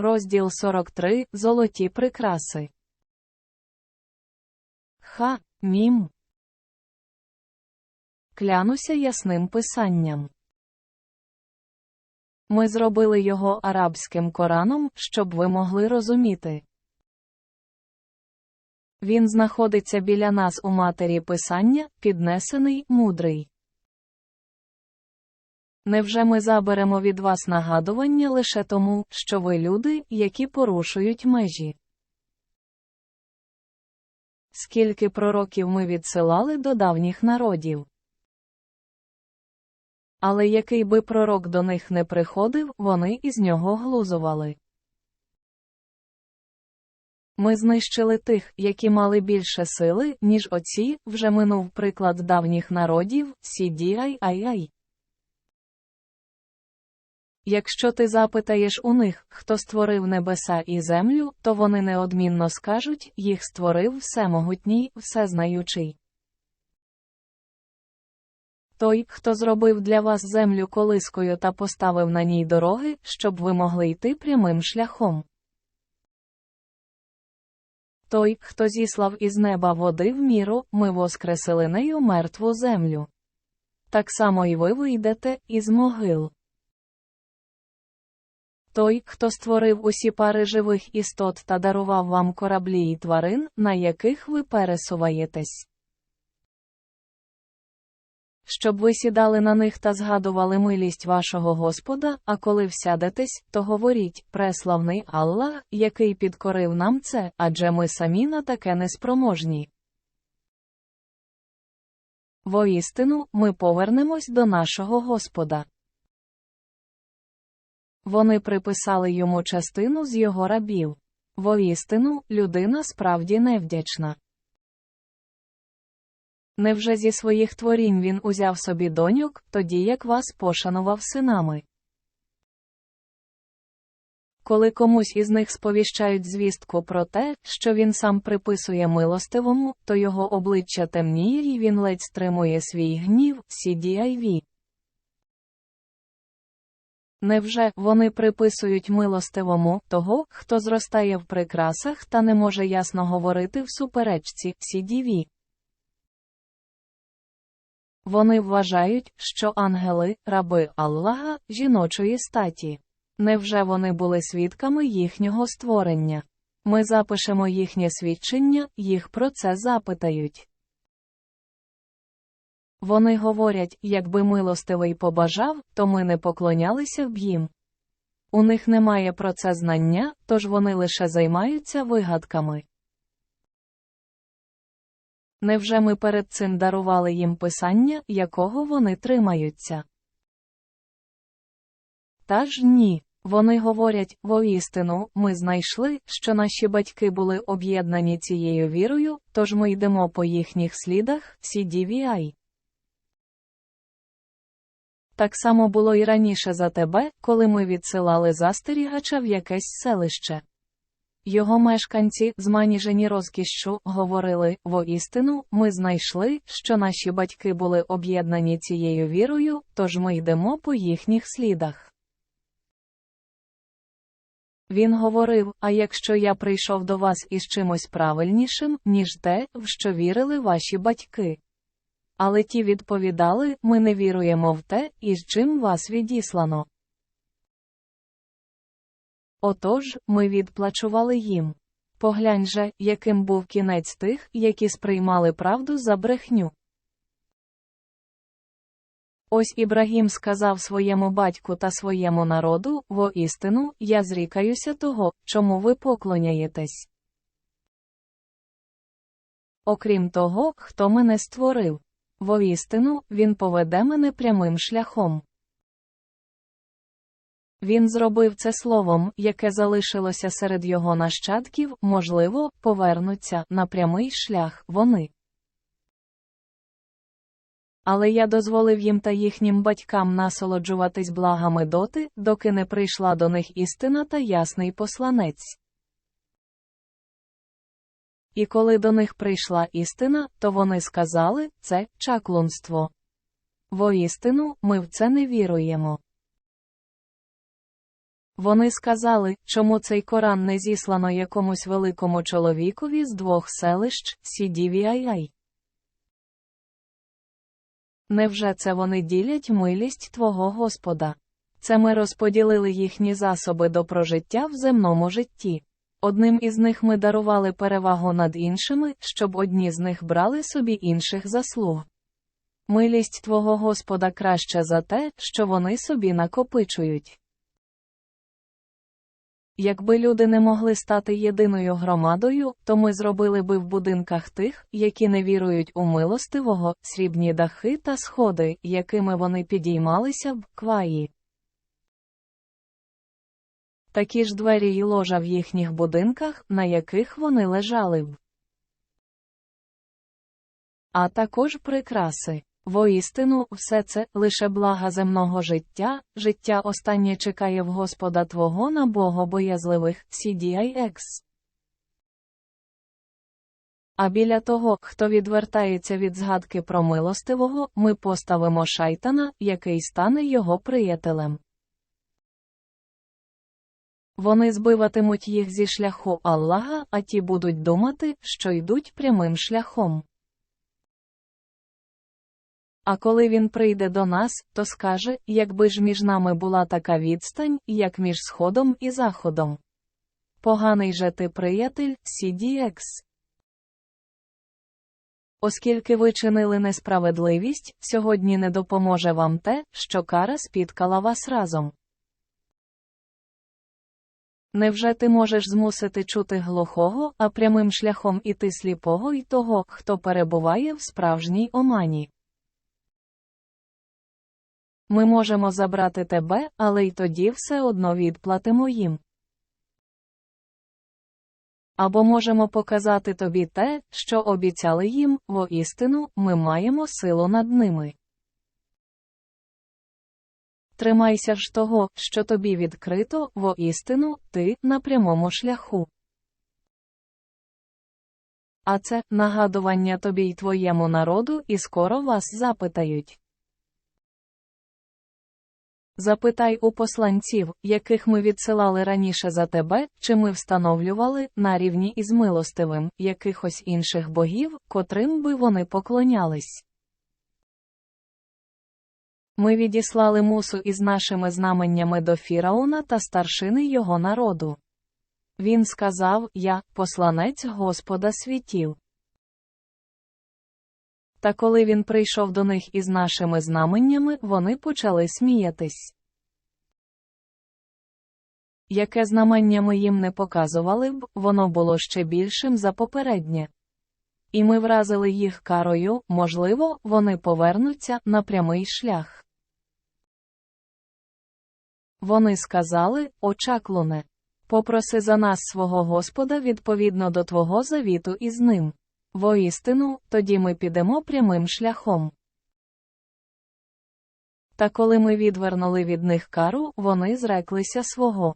Розділ 43 Золоті прикраси. Ха, мім. Клянуся ясним писанням. Ми зробили його арабським Кораном, щоб ви могли розуміти. Він знаходиться біля нас у матері писання, піднесений, мудрий. Невже ми заберемо від вас нагадування лише тому, що ви люди, які порушують межі? Скільки пророків ми відсилали до давніх народів? Але який би пророк до них не приходив, вони із нього глузували. Ми знищили тих, які мали більше сили, ніж оці, вже минув приклад давніх народів, CDI-I-I. Якщо ти запитаєш у них, хто створив небеса і землю, то вони неодмінно скажуть, їх створив всемогутній, всезнаючий. Той, хто зробив для вас землю колискою та поставив на ній дороги, щоб ви могли йти прямим шляхом. Той, хто зіслав із неба води в міру, ми воскресили нею мертву землю. Так само і ви вийдете із могил. Той, хто створив усі пари живих істот та дарував вам кораблі і тварин, на яких ви пересуваєтесь. Щоб ви сідали на них та згадували милість вашого Господа, а коли всядетесь, то говоріть, преславний Аллах, який підкорив нам це, адже ми самі на таке неспроможні. Воістину, ми повернемось до нашого Господа. Вони приписали йому частину з його рабів. Воістину, людина справді невдячна. Невже зі своїх творінь він узяв собі доньок, тоді як вас пошанував синами? Коли комусь із них сповіщають звістку про те, що він сам приписує милостивому, то його обличчя темніє і він ледь стримує свій гнів, CDIV. Невже вони приписують милостивому того, хто зростає в прикрасах та не може ясно говорити в суперечці, CDV? Вони вважають, що ангели, раби Аллаха, жіночої статі. Невже вони були свідками їхнього створення? Ми запишемо їхнє свідчення, їх про це запитають. Вони говорять, якби милостивий побажав, то ми не поклонялися б їм. У них немає про це знання, тож вони лише займаються вигадками. Невже ми перед цим дарували їм писання, якого вони тримаються? Та ж ні. Вони говорять, воістину, ми знайшли, що наші батьки були об'єднані цією вірою, тож ми йдемо по їхніх слідах, CDVI. Так само було і раніше за тебе, коли ми відсилали застерігача в якесь селище. Його мешканці, зманіжені розкішшю, говорили воістину, ми знайшли, що наші батьки були об'єднані цією вірою, тож ми йдемо по їхніх слідах. Він говорив: А якщо я прийшов до вас із чимось правильнішим, ніж те, в що вірили ваші батьки. Але ті відповідали: Ми не віруємо в те, із чим вас відіслано. Отож, ми відплачували їм. Поглянь же, яким був кінець тих, які сприймали правду за брехню. Ось Ібрагім сказав своєму батьку та своєму народу воістину, я зрікаюся того, чому ви поклоняєтесь. Окрім того, хто мене створив. Воістину, він поведе мене прямим шляхом. Він зробив це словом, яке залишилося серед його нащадків, можливо, повернуться на прямий шлях вони. Але я дозволив їм та їхнім батькам насолоджуватись благами доти, доки не прийшла до них істина та ясний посланець. І коли до них прийшла істина, то вони сказали це чаклунство. Воістину, ми в це не віруємо. Вони сказали, чому цей Коран не зіслано якомусь великому чоловікові з двох селищ CDVII. Невже це вони ділять милість Твого Господа? Це ми розподілили їхні засоби до прожиття в земному житті. Одним із них ми дарували перевагу над іншими, щоб одні з них брали собі інших заслуг. Милість Твого Господа краще за те, що вони собі накопичують. Якби люди не могли стати єдиною громадою, то ми зробили би в будинках тих, які не вірують у милостивого, срібні дахи та сходи, якими вони підіймалися б кваї. Такі ж двері й ложа в їхніх будинках, на яких вони лежали б. А також прикраси. Воістину, все це лише блага земного життя, життя останнє чекає в Господа Твого на богобоязливих CDIX. А біля того, хто відвертається від згадки про милостивого, ми поставимо шайтана, який стане його приятелем. Вони збиватимуть їх зі шляху Аллаха, а ті будуть думати, що йдуть прямим шляхом. А коли він прийде до нас, то скаже, якби ж між нами була така відстань, як між сходом і заходом. Поганий же ти приятель, CDX. Оскільки ви чинили несправедливість, сьогодні не допоможе вам те, що кара спіткала вас разом. Невже ти можеш змусити чути глухого, а прямим шляхом іти сліпого й того, хто перебуває в справжній омані? Ми можемо забрати тебе, але й тоді все одно відплатимо їм. Або можемо показати тобі те, що обіцяли їм, воістину, ми маємо силу над ними. Тримайся ж того, що тобі відкрито, воістину, ти на прямому шляху. А це нагадування тобі й твоєму народу, і скоро вас запитають. Запитай у посланців, яких ми відсилали раніше за тебе, чи ми встановлювали, на рівні із милостивим, якихось інших богів, котрим би вони поклонялись. Ми відіслали мусу із нашими знаменнями до Фірауна та старшини його народу. Він сказав Я, посланець Господа світів. Та коли він прийшов до них із нашими знаменнями, вони почали сміятись. Яке знамення ми їм не показували б, воно було ще більшим за попереднє. І ми вразили їх карою, можливо, вони повернуться на прямий шлях. Вони сказали, очаклуне, попроси за нас свого Господа відповідно до Твого завіту із ним. Воістину, тоді ми підемо прямим шляхом. Та коли ми відвернули від них кару, вони зреклися свого.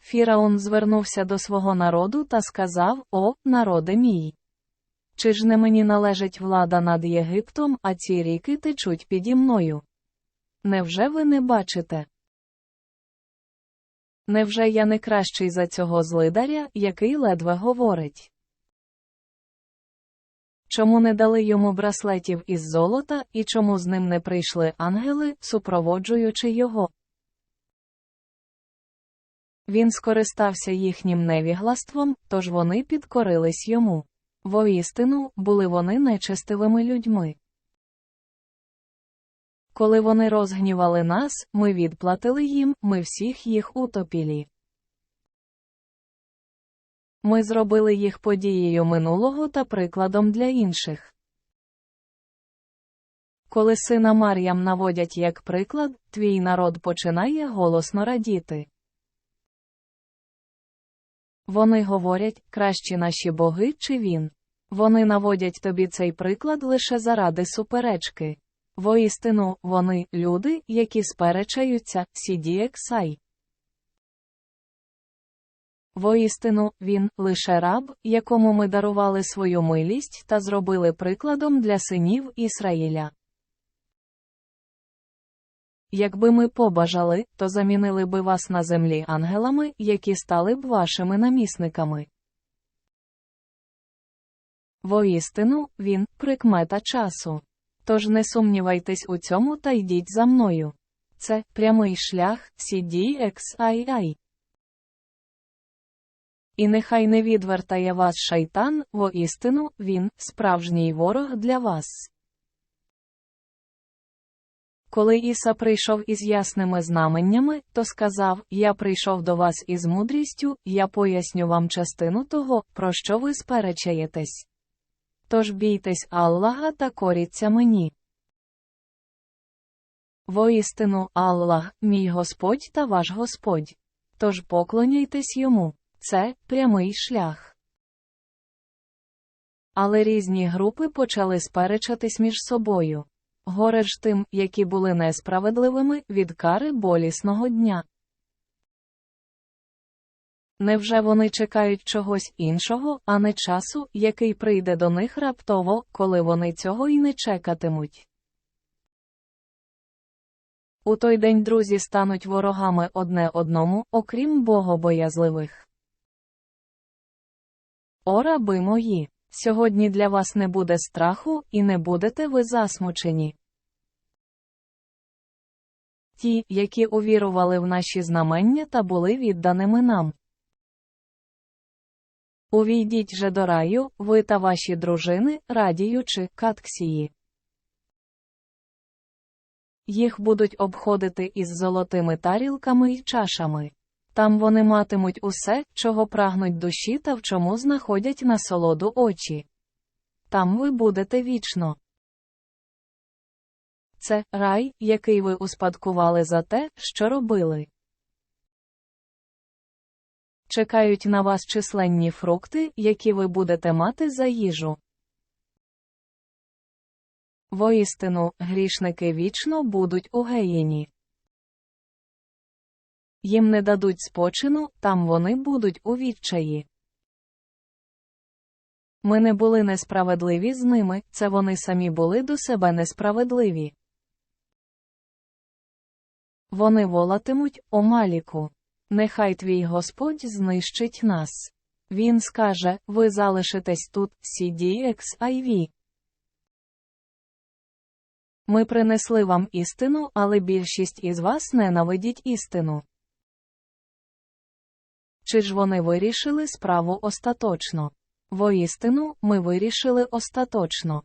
Фіраун звернувся до свого народу та сказав: О, народе мій! Чи ж не мені належить влада над Єгиптом, а ці ріки течуть піді мною? Невже ви не бачите? Невже я не кращий за цього злидаря, який ледве говорить? Чому не дали йому браслетів із золота, і чому з ним не прийшли ангели, супроводжуючи його? Він скористався їхнім невіглаством, тож вони підкорились йому. Воістину, були вони нечестивими людьми. Коли вони розгнівали нас, ми відплатили їм, ми всіх їх утопілі. Ми зробили їх подією минулого та прикладом для інших. Коли сина Мар'ям наводять як приклад, твій народ починає голосно радіти. Вони говорять, кращі наші боги чи він. Вони наводять тобі цей приклад лише заради суперечки. Воістину, вони люди, які сперечаються, CDXI. Воістину, він лише раб, якому ми дарували свою милість та зробили прикладом для синів Ісраїля. Якби ми побажали, то замінили би вас на землі ангелами, які стали б вашими намісниками. Воістину, він прикмета часу. Тож не сумнівайтесь у цьому та йдіть за мною. Це прямий шлях CDXII. І нехай не відвертає вас шайтан, воістину, він справжній ворог для вас. Коли Іса прийшов із ясними знаменнями, то сказав: Я прийшов до вас із мудрістю, я поясню вам частину того, про що ви сперечаєтесь. Тож бійтесь Аллаха та коріться мені. Воістину, Аллах, мій Господь та ваш Господь. Тож поклоняйтесь йому, це прямий шлях. Але різні групи почали сперечатись між собою. Горе ж тим, які були несправедливими від кари болісного дня. Невже вони чекають чогось іншого, а не часу, який прийде до них раптово, коли вони цього й не чекатимуть? У той день друзі стануть ворогами одне одному, окрім богобоязливих. О раби мої! Сьогодні для вас не буде страху, і не будете ви засмучені. Ті, які увірували в наші знамення та були відданими нам. Увійдіть же до раю, ви та ваші дружини, радіючи катксії. Їх будуть обходити із золотими тарілками й чашами. Там вони матимуть усе, чого прагнуть душі та в чому знаходять насолоду очі. Там ви будете вічно. Це рай, який ви успадкували за те, що робили. Чекають на вас численні фрукти, які ви будете мати за їжу. Воістину, грішники вічно будуть у геїні. Їм не дадуть спочину, там вони будуть у відчаї. Ми не були несправедливі з ними, це вони самі були до себе несправедливі. Вони волатимуть, о Маліку. Нехай твій Господь знищить нас. Він скаже: Ви залишитесь тут, CDXIV. Ми принесли вам істину, але більшість із вас ненавидіть істину. Чи ж вони вирішили справу остаточно? Воістину, ми вирішили остаточно.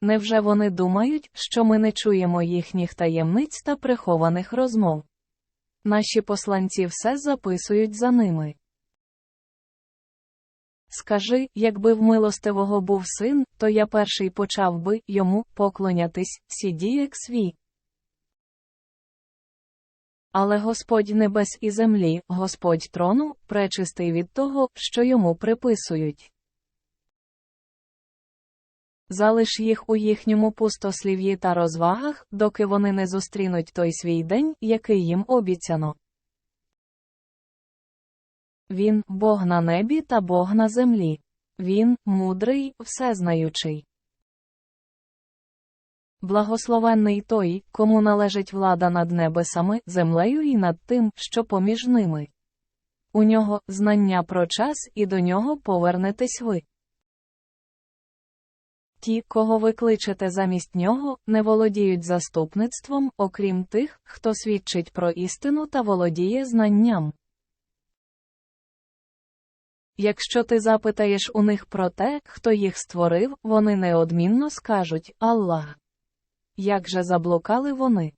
Невже вони думають, що ми не чуємо їхніх таємниць та прихованих розмов? Наші посланці все записують за ними. Скажи, якби в милостивого був син, то я перший почав би йому поклонятись, CDXV. Але Господь небес і землі, Господь трону, пречистий від того, що йому приписують. Залиш їх у їхньому пустослів'ї та розвагах, доки вони не зустрінуть той свій день, який їм обіцяно. Він Бог на небі та Бог на землі. Він мудрий, всезнаючий. Благословенний той, кому належить влада над небесами, землею і над тим, що поміж ними. У нього знання про час, і до нього повернетесь ви. Ті, кого ви кличете замість нього, не володіють заступництвом, окрім тих, хто свідчить про істину та володіє знанням. Якщо ти запитаєш у них про те, хто їх створив, вони неодмінно скажуть Аллах. Як же заблукали вони?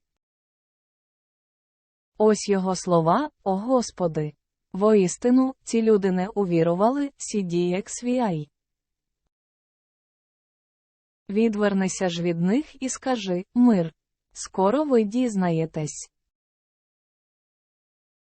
Ось його слова, о Господи. Воістину, ці люди не увірували, CDXVI. Відвернися ж від них і скажи мир. Скоро ви дізнаєтесь.